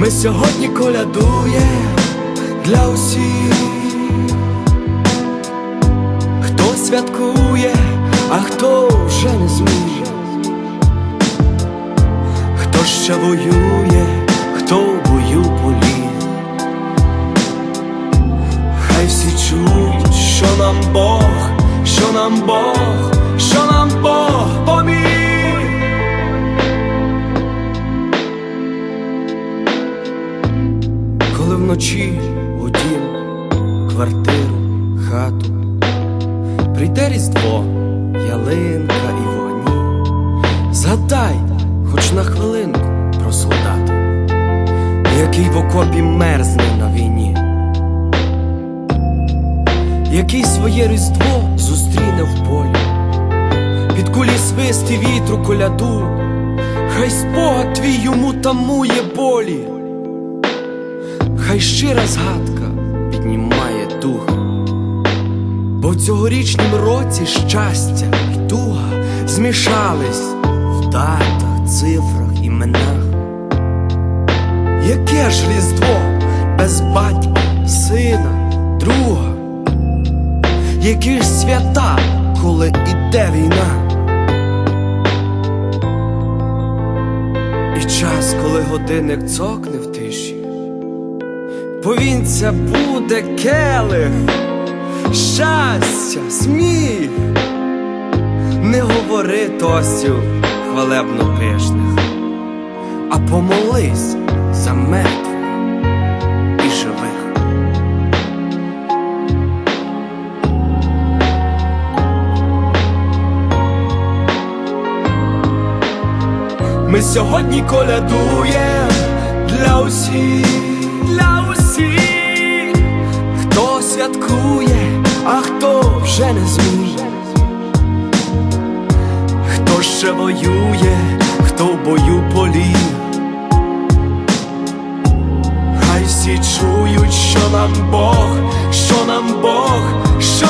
Ми сьогодні колядуємо для усіх, хто святкує, а хто вже не зміє, хто ще воює, хто в бою поліг. Хай всі чують, що нам Бог, що нам Бог, вночі у дім, квартиру, хату, прийде різдво, ялинка і вогні. Згадай, хоч на хвилинку про солдата, який в окопі мерзне на війні, який своє різдво зустріне в полі, під кулі свисти вітру коляду, хай спогад твій йому тамує болі. Хай щира згадка піднімає дух, бо в цьогорічнім році щастя й туга змішались в датах, цифрах, іменах. Яке ж різдво без батька, сина, друга? Які ж свята, коли іде війна? І час, коли годинник цокне в тиші. Повінця буде келих, щастя, сміх. Не говори тостів хвалебно пишних, а помолись за мертвих і живих. Ми сьогодні колядуємо для усіх, для усіх, хто святкує, а хто вже не зміг, хто ще воює, хто в бою поліг. Хай всі чують, що нам Бог, що нам Бог, що